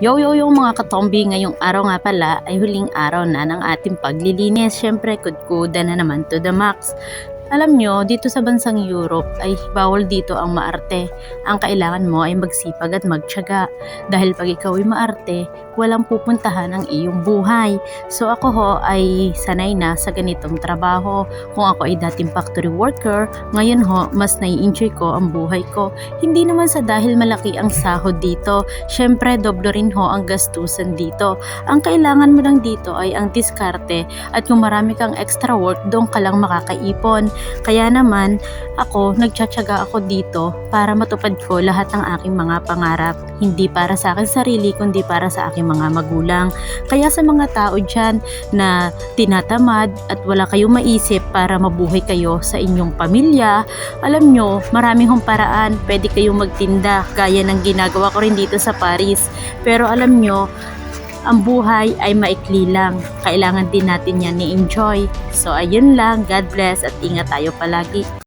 Yo yo yo mga katombi, ngayong araw nga pala ay huling araw na ng ating paglilinis. Syempre, kudkuda na naman to the max. Alam nyo, dito sa bansang Europe ay bawal dito ang maarte. Ang kailangan mo ay magsipag at magtyaga. Dahil pag ikaw ay maarte, walang pupuntahan ang iyong buhay. So ako ho ay sanay na sa ganitong trabaho. Kung ako ay dating factory worker, ngayon ho, mas nai-enjoy ko ang buhay ko. Hindi naman sa dahil malaki ang sahod dito. Syempre, doble rin ho ang gastusan dito. Ang kailangan mo lang dito ay ang diskarte at kung marami kang extra work, doon ka lang makakaipon. Kaya naman, ako, nagtsatsaga ako dito para matupad ko lahat ng aking mga pangarap. Hindi para sa akin sarili, kundi para sa aking mga magulang. Kaya sa mga tao dyan na tinatamad at wala kayong maisip para mabuhay kayo sa inyong pamilya, alam nyo, marami hong paraan. Pwede kayong magtinda, gaya ng ginagawa ko rin dito sa Paris. Pero alam nyo, ang buhay ay maikli lang. Kailangan din natin yan ni-enjoy. So ayun lang, God bless at ingat tayo palagi.